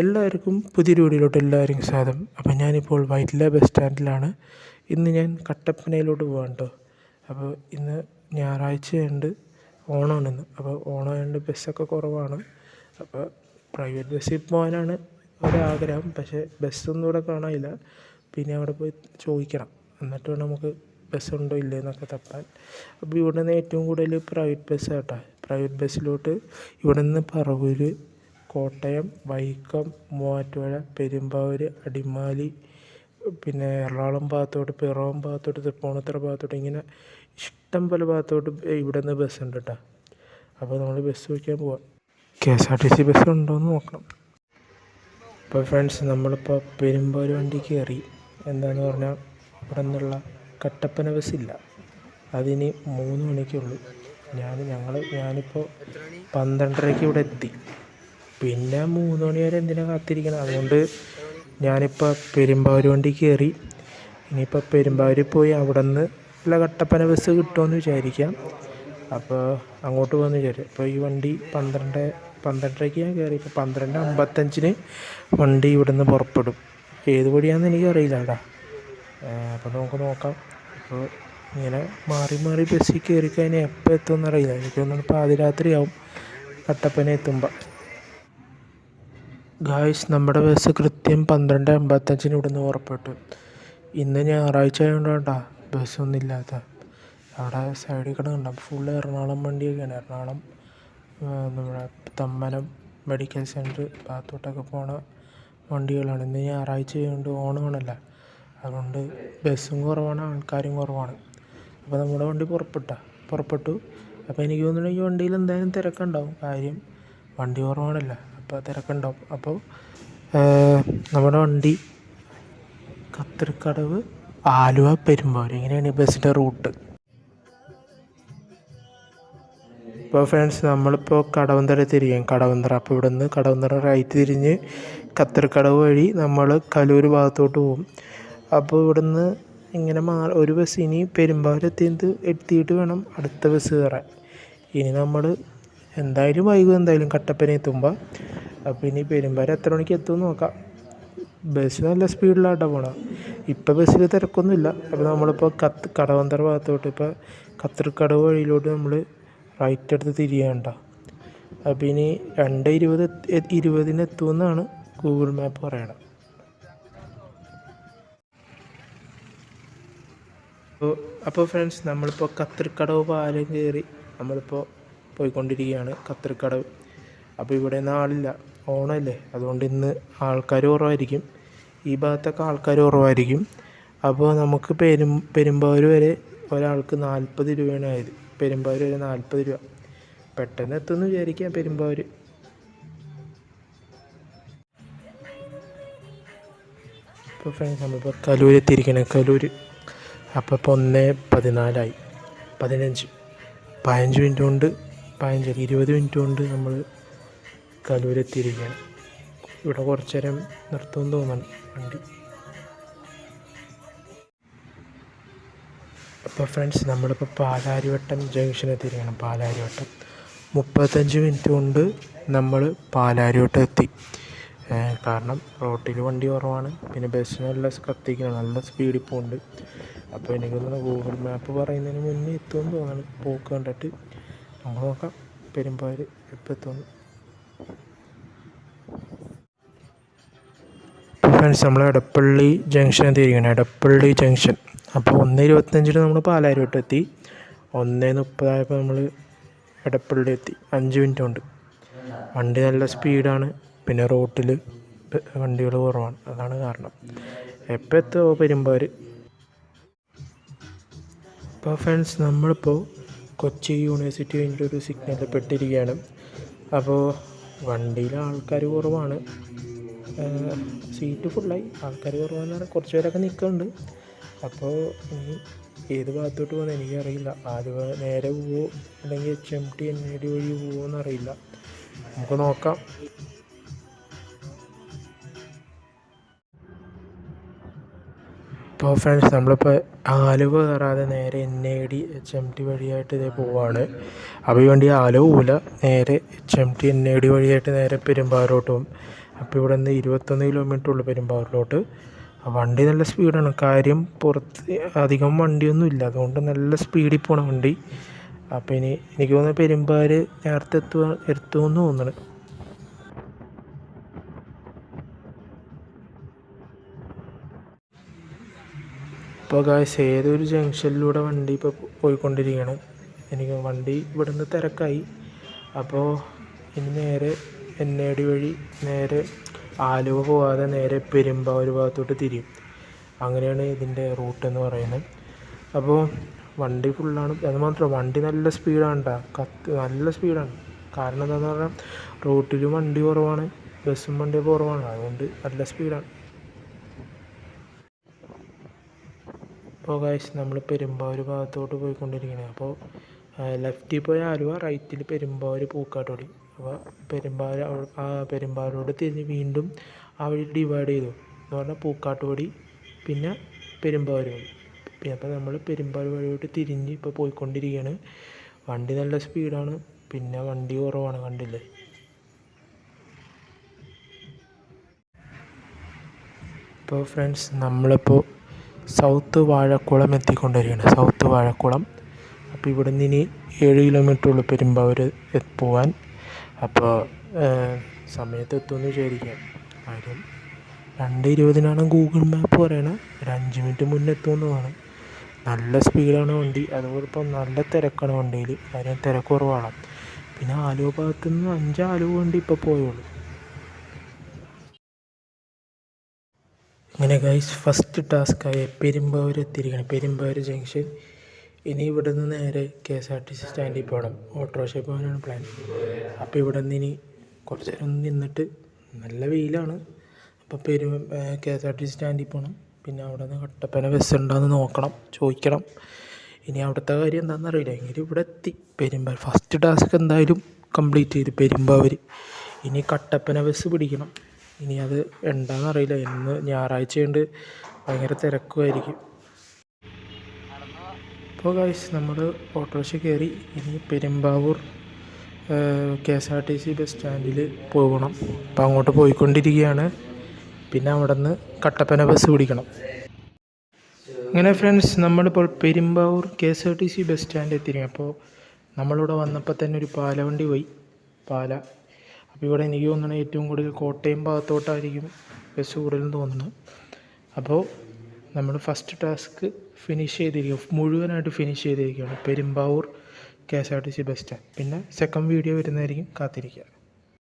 എല്ലാവർക്കും പുതിയൊരു വീഡിയോയിലോട്ട് എല്ലാവർക്കും സ്വാഗതം. അപ്പം ഞാനിപ്പോൾ വൈറ്റില ബസ് സ്റ്റാൻഡിലാണ്. ഇന്ന് ഞാൻ കട്ടപ്പനയിലോട്ട് പോകാണ്ടോ അപ്പോൾ ഇന്ന് ഞായറാഴ്ചയുണ്ട് ഓണമാണ് ഇന്ന് അപ്പോൾ ഓണമായതുകൊണ്ട് ബസ്സൊക്കെ കുറവാണ്. അപ്പോൾ പ്രൈവറ്റ് ബസ്സിൽ പോകാനാണ് ഒരാഗ്രഹം. പക്ഷേ ബസ്സൊന്നും ഇവിടെ കാണാനില്ല. പിന്നെ അവിടെ പോയി ചോദിക്കണം. എന്നിട്ട് വേണം നമുക്ക് ബസ്സുണ്ടോ ഇല്ലേ എന്നൊക്കെ തപ്പാൻ. അപ്പോൾ ഇവിടെ നിന്ന് ഏറ്റവും കൂടുതൽ പ്രൈവറ്റ് ബസ്സാട്ടോ പ്രൈവറ്റ് ബസ്സിലോട്ട് ഇവിടെ നിന്ന് പറവൂർ കോട്ടയം വൈക്കം മൂവാറ്റുപുഴ പെരുമ്പാവൂർ അടിമാലി പിന്നെ എറണാകുളം ഭാഗത്തോട്ട് പിറവം ഭാഗത്തോട്ട് തൃപ്പൂണിത്തുറ ഭാഗത്തോട്ട് ഇങ്ങനെ ഇഷ്ടം പോലെ ഭാഗത്തോട്ട് ഇവിടെ നിന്ന് ഉണ്ട് കേട്ടോ അപ്പോൾ നമ്മൾ ബസ് വയ്ക്കാൻ പോവാം. K S R T C bus ഉണ്ടോ എന്ന് നോക്കണം. ഇപ്പോൾ ഫ്രണ്ട്സ് നമ്മളിപ്പോൾ പെരുമ്പാവൂർ വണ്ടി കയറി എന്താന്ന് പറഞ്ഞാൽ ഇവിടെ നിന്നുള്ള കട്ടപ്പന ബസ്സില്ല അതിന് മൂന്ന് മണിക്കുള്ളൂ ഞാൻ ഞങ്ങൾ ഞാനിപ്പോൾ പന്ത്രണ്ടരയ്ക്ക് ഇവിടെ എത്തി. പിന്നെ മൂന്ന് മണി വരെ എന്തിനാണ് കാത്തിരിക്കണം? അതുകൊണ്ട് ഞാനിപ്പോൾ പെരുമ്പാവൂർ വണ്ടി കയറി ഇനിയിപ്പോൾ പെരുമ്പാവൂർ പോയി അവിടെ നിന്ന് ഉള്ള കട്ടപ്പന ബസ് കിട്ടുമെന്ന് വിചാരിക്കാം. അപ്പോൾ അങ്ങോട്ട് പോകുമെന്ന് വിചാരിക്കും അപ്പോൾ ഈ വണ്ടി പന്ത്രണ്ട് പന്ത്രണ്ടരയ്ക്ക് ഞാൻ കയറി ഇപ്പോൾ പന്ത്രണ്ട് അമ്പത്തഞ്ചിന് വണ്ടി ഇവിടെ നിന്ന് പുറപ്പെടും. ഏത് വഴിയാണെന്ന് എനിക്കറിയില്ല കേട്ടോ. അപ്പോൾ നമുക്ക് നോക്കാം. അപ്പോൾ ഇങ്ങനെ മാറി മാറി ബസ്സിൽ കയറി കഴിഞ്ഞാൽ എപ്പോൾ എത്തുമെന്ന് അറിയില്ല. എനിക്ക് തോന്നുന്നു പാതിരാത്രിയാവും കട്ടപ്പന എത്തുമ്പോൾ ഗായ്സ് നമ്മുടെ ബസ് കൃത്യം പന്ത്രണ്ട് അമ്പത്തഞ്ചിന് ഇവിടെ നിന്ന് പുറപ്പെട്ടു. ഇന്ന് ഞായറാഴ്ച ആയതുകൊണ്ടാ ബസ്സൊന്നും ഇല്ലാത്ത. അവിടെ സൈഡിൽ കിടക്കണ്ട ഫുൾ എറണാകുളം വണ്ടിയൊക്കെയാണ്. എറണാകുളം നമ്മുടെ തമ്മനം മെഡിക്കൽ സെന്റർ ഭാഗത്തോട്ടൊക്കെ പോണ വണ്ടികളാണ്. ഇന്ന് ഞായറാഴ്ച ആയതുകൊണ്ട് ഓണമാണല്ല അതുകൊണ്ട് ബസ്സും കുറവാണ് ആൾക്കാരും കുറവാണ്. അപ്പോൾ നമ്മുടെ വണ്ടി പുറപ്പെട്ട. പുറപ്പെട്ടു. അപ്പോൾ എനിക്ക് തോന്നുന്നു ഈ വണ്ടിയിൽ എന്തായാലും തിരക്കുണ്ടാവും. കാര്യം വണ്ടി കുറവാണല്ല. അപ്പോൾ തിരക്കുണ്ടാവും. അപ്പോൾ നമ്മുടെ വണ്ടി കത്തിരിക്കടവ് ആലുവ പെരുമ്പാവൂർ. ഇങ്ങനെയാണ് ഈ ബസ്സിന്റെ റൂട്ട്. ഇപ്പോൾ ഫ്രണ്ട്സ് നമ്മളിപ്പോൾ കടവന്തര തിരിയും. കടവന്തര അപ്പോൾ ഇവിടെ നിന്ന് കടവന്തര റൈറ്റ് തിരിഞ്ഞ് കത്തിരിക്കടവ് വഴി നമ്മൾ കലൂർ ഭാഗത്തോട്ട് പോകും അപ്പോൾ ഇവിടെ നിന്ന് ഇങ്ങനെ മാ ഒരു ബസ് ഇനി പെരുമ്പാവൂർ എത്തിയത് എത്തിയിട്ട് വേണം അടുത്ത ബസ് കയറാൻ. ഇനി നമ്മൾ എന്തായാലും വൈകും എന്തായാലും കട്ടപ്പന എത്തുമ്പോൾ അപ്പോൾ ഇനി പെരുമ്പാര എത്ര മണിക്ക് എത്തുമെന്ന് നോക്കാം. ബസ് നല്ല സ്പീഡിലാട്ടോ പോണത്. ഇപ്പോൾ ബസ്സിൽ തിരക്കൊന്നുമില്ല. അപ്പോൾ നമ്മളിപ്പോൾ കത്ത് കടവന്തറ ഭാഗത്തോട്ട് ഇപ്പോൾ കത്തിരിക്കടവ് വഴിയിലോട്ട് നമ്മൾ റൈറ്റ് എടുത്ത് തിരിയണ്ട അപ്പോൾ ഇനി രണ്ട് ഇരുപത് ഇരുപതിന് എത്തുമെന്നാണ് ഗൂഗിൾ മാപ്പ് പറയണത്. അപ്പോൾ അപ്പോൾ ഫ്രണ്ട്സ് നമ്മളിപ്പോൾ കത്തിരിക്കടവ് പാലം കയറി നമ്മളിപ്പോൾ പോയിക്കൊണ്ടിരിക്കുകയാണ് കത്തിരിക്കടവ് അപ്പോൾ ഇവിടെ നിന്ന് ആളില്ല. ഓണമല്ലേ? അതുകൊണ്ട് ഇന്ന് ആൾക്കാർ കുറവായിരിക്കും. ഈ ഭാഗത്തൊക്കെ ആൾക്കാർ കുറവായിരിക്കും. അപ്പോൾ നമുക്ക് പെരും പെരുമ്പാവൂർ വരെ ഒരാൾക്ക് നാൽപ്പത് രൂപയാണ് ആയത്. പെരുമ്പാവൂർ വരെ നാൽപ്പത് രൂപ. പെട്ടെന്ന് എത്തുമെന്ന് വിചാരിക്കാം പെരുമ്പാവൂർ. ഇപ്പോൾ ഫ്രണ്ട്സ് നമ്മളിപ്പോൾ കലൂർ എത്തിയിരിക്കണേ. കലൂർ അപ്പോൾ ഇപ്പോൾ ഒന്ന് പതിനാലായി. പതിനഞ്ച്. പതിനഞ്ച് മിനിറ്റ് കൊണ്ട് പതിനഞ്ച് ഇരുപത് മിനിറ്റ് കൊണ്ട് നമ്മൾ കലൂരെത്തിയിരിക്കുകയാണ്. ഇവിടെ കുറച്ച് നേരം നിർത്തുമെന്ന് തോന്നണം വണ്ടി. അപ്പോൾ ഫ്രണ്ട്സ് നമ്മളിപ്പോൾ പാലാരിവട്ടം ജംഗ്ഷൻ എത്തിയിരിക്കുകയാണ്. പാലാരിവട്ടം. മുപ്പത്തഞ്ച് മിനിറ്റ് കൊണ്ട് നമ്മൾ പാലാരിവട്ടം എത്തി. കാരണം റോട്ടിൽ വണ്ടി കുറവാണ്. പിന്നെ ബസ് നല്ല കത്തിക്കണം നല്ല സ്പീഡിൽ പോകുന്നുണ്ട് അപ്പോൾ എനിക്ക് തോന്നുന്നു ഗൂഗിൾ മാപ്പ് പറയുന്നതിന് മുന്നേ എത്തുമെന്ന് തോന്നുന്നു. പോക്ക് കണ്ടിട്ട്. നമ്മൾ നോക്കാം പെരുമ്പാവൂർ ഫ്രണ്ട്സ് നമ്മൾ എടപ്പള്ളി ജംഗ്ഷൻ എത്തിയിരിക്കണം എടപ്പള്ളി ജംഗ്ഷൻ അപ്പോൾ ഒന്ന് ഇരുപത്തഞ്ചിന് നമ്മൾ പാലാരിവട്ടം എത്തി. ഒന്ന് മുപ്പതായപ്പോൾ നമ്മൾ എടപ്പള്ളി എത്തി. അഞ്ച് മിനിറ്റ് കൊണ്ട്. വണ്ടി നല്ല സ്പീഡാണ് പിന്നെ റോട്ടിൽ വണ്ടികൾ കുറവാണ്. അതാണ് കാരണം. എപ്പോൾ എത്തുമോ പെരുമ്പാവൂർ ഇപ്പോൾ ഫ്രണ്ട്സ് നമ്മളിപ്പോൾ കൊച്ചി യൂണിവേഴ്സിറ്റി കഴിഞ്ഞിട്ട് ഒരു സിഗ്നലിൽ പെട്ടിരിക്കുകയാണ് അപ്പോൾ വണ്ടിയിൽ ആൾക്കാർ കുറവാണ്. സീറ്റ് ഫുള്ളായി. ആൾക്കാർ കുറവാന്ന് പറഞ്ഞാൽ കുറച്ച് പേരൊക്കെ നിൽക്കുന്നുണ്ട്. അപ്പോൾ ഇനി ഏത് ഭാഗത്തോട്ട് പോകുന്നത് എനിക്കറിയില്ല. ആദ്യ നേരെ പോവോ? അല്ലെങ്കിൽ H M T N I D വഴി പോവോ എന്നറിയില്ല. നമുക്ക് നോക്കാം. ഇപ്പോൾ ഫ്രണ്ട്സ് നമ്മളിപ്പോൾ ആലുവ കയറാതെ നേരെ N I D H M T വഴിയായിട്ട് ഇതേ പോവാണ്. അപ്പോൾ ഈ വണ്ടി ആലുവ പോവില്ല നേരെ H M T N I D വഴിയായിട്ട് നേരെ പെരുമ്പാവൂരോട്ട്. പോകും അപ്പോൾ ഇവിടെ നിന്ന് ഇരുപത്തൊന്ന് കിലോമീറ്റർ ഉള്ളു പെരുമ്പാവൂരിലോട്ട്. വണ്ടി നല്ല സ്പീഡാണ് കാര്യം പുറത്ത് അധികം വണ്ടിയൊന്നും ഇല്ല. അതുകൊണ്ട് നല്ല സ്പീഡിൽ പോണ വണ്ടി. അപ്പോൾ ഇനി എനിക്ക് തോന്നുന്നു പെരുമ്പാവൂർ നേരത്തെ എത്തുക എത്തുമെന്ന് തോന്നുന്നു ഇപ്പോൾ ഗായ്സ് ഏതൊരു ജംഗ്ഷനിലൂടെ വണ്ടി ഇപ്പോൾ പോയിക്കൊണ്ടിരിക്കുകയാണ് എനിക്ക് വണ്ടി ഇവിടുന്ന് തിരക്കായി. അപ്പോൾ ഇനി നേരെ എൻ എ ഡി വഴി നേരെ ആലുവ പോവാതെ നേരെ പെരുമ്പാവൂർ ഭാഗത്തോട്ട് തിരിയും. അങ്ങനെയാണ് ഇതിന്റെ റൂട്ട് എന്ന് പറയുന്നത്. അപ്പോൾ വണ്ടി ഫുള്ളാണ് അത് മാത്രമല്ല വണ്ടി നല്ല സ്പീഡാണ് കേട്ടോ കത്ത് നല്ല സ്പീഡാണ് കാരണം എന്താണെന്ന് പറഞ്ഞാൽ റൂട്ടിലും വണ്ടി കുറവാണ്. ബസ്സും വണ്ടിയൊക്കെ കുറവാണ്. അതുകൊണ്ട് നല്ല സ്പീഡാണ് ഇപ്പോൾ കാശ് നമ്മൾ പെരുമ്പാവൂർ ഭാഗത്തോട്ട് പോയിക്കൊണ്ടിരിക്കുന്നത് അപ്പോൾ ലെഫ്റ്റിൽ പോയ ആലുവ റൈറ്റിൽ പെരുമ്പാവൂർ പൂക്കാട്ടോടി അപ്പോൾ പെരുമ്പാവൂർ പെരുമ്പാവൂരോട് തിരിഞ്ഞ് വീണ്ടും ആ വഴി ഡിവൈഡ് ചെയ്തു. എന്ന് പറഞ്ഞാൽ പൂക്കാട്ടുപടി പിന്നെ പെരുമ്പാവൂർ വഴി. പിന്നെ അപ്പോൾ നമ്മൾ പെരുമ്പാവൂർ വഴിയോട്ട് തിരിഞ്ഞ് ഇപ്പോൾ പോയിക്കൊണ്ടിരിക്കുകയാണ് വണ്ടി നല്ല സ്പീഡാണ് പിന്നെ വണ്ടി കുറവാണ് കണ്ടില്ലേ? ഇപ്പോൾ ഫ്രണ്ട്സ് നമ്മളിപ്പോൾ സൗത്ത് വാഴക്കുളം എത്തിക്കൊണ്ടിരിക്കുകയാണ്. സൗത്ത് വാഴക്കുളം. അപ്പോൾ ഇവിടെ നിന്ന് ഇനി ഏഴ് കിലോമീറ്റർ ഉള്ളൂ പെരുമ്പാവൂർ പോവാൻ അപ്പോൾ സമയത്ത് എത്തുമെന്ന് വിചാരിക്കാം. കാര്യം രണ്ട് ഇരുപതിനാണ് ഗൂഗിൾ മാപ്പ് പറയണത് ഒരു അഞ്ച് മിനിറ്റ് മുന്നേ എത്തുമെന്ന് തോന്നുന്നു നല്ല സ്പീഡാണ് വണ്ടി. അതുപോലെ നല്ല തിരക്കാണ് വണ്ടിയിൽ കാര്യം തിരക്ക് കുറവാണ്. പിന്നെ ആലുവ ഭാഗത്തു നിന്ന് അഞ്ച് ആലുവ വണ്ടി ഇപ്പോൾ പോയുള്ളൂ. അങ്ങനെ ഗൈസ് ഫസ്റ്റ് ടാസ്ക്കായ പെരുമ്പാവൂർ എത്തിയിരിക്കണം. പെരുമ്പാവൂർ ജംഗ്ഷൻ ഇനി ഇവിടെ നിന്ന് നേരെ K S R T C സ്റ്റാൻഡിൽ പോകണം ഓട്ടോറിക്ഷയിൽ പോകാനാണ് പ്ലാൻ അപ്പോൾ ഇവിടെ നിന്ന് ഇനി കുറച്ച് നേരം നിന്നിട്ട് നല്ല വെയിലാണ്. അപ്പോൾ പെരു K S R T C സ്റ്റാൻഡിൽ പോകണം പിന്നെ അവിടെ നിന്ന് കട്ടപ്പന ബസ് ഉണ്ടോയെന്ന് നോക്കണം ചോദിക്കണം. ഇനി അവിടുത്തെ കാര്യം എന്താണെന്ന് അറിയില്ല. എങ്കിലും ഇവിടെ എത്തി. പെരുമ്പാവൂർ ഫസ്റ്റ് ടാസ്ക് എന്തായാലും കംപ്ലീറ്റ് ചെയ്ത്. പെരുമ്പാവൂർ. ഇനി കട്ടപ്പന ബസ് പിടിക്കണം. ഇനി അത് എന്താണെന്ന് അറിയില്ല. ഇന്ന് ഞായറാഴ്ച ഉണ്ട് ഭയങ്കര തിരക്കുമായിരിക്കും ഇപ്പോൾ ഗൈസ് നമ്മൾ ഓട്ടോറിക്ഷ കയറി ഇനി Perumbavoor K S R T C bus സ്റ്റാൻഡിൽ പോകണം അപ്പോൾ അങ്ങോട്ട് പോയിക്കൊണ്ടിരിക്കുകയാണ്. പിന്നെ അവിടെ നിന്ന് കട്ടപ്പന ബസ് പിടിക്കണം. അങ്ങനെ ഫ്രണ്ട്സ് നമ്മളിപ്പോൾ Perumbavoor K S R T C bus stand എത്തിയിരിക്കും അപ്പോൾ നമ്മളിവിടെ വന്നപ്പോൾ തന്നെ ഒരു പാലവണ്ടി പോയി. പാല അപ്പോൾ ഇവിടെ എനിക്ക് തോന്നുന്നത് ഏറ്റവും കൂടുതൽ കോട്ടയം ഭാഗത്തോട്ടായിരിക്കും ബസ് കൂടുതലും തോന്നുന്നത്. അപ്പോൾ നമ്മൾ ഫസ്റ്റ് ടാസ്ക് ഫിനിഷ് ചെയ്തിരിക്കും. മുഴുവനായിട്ട് ഫിനിഷ് ചെയ്തിരിക്കുകയാണ്. Perumbavoor K S R T C bus stand പിന്നെ സെക്കൻഡ് വീഡിയോ വരുന്നതായിരിക്കും കാത്തിരിക്കുക.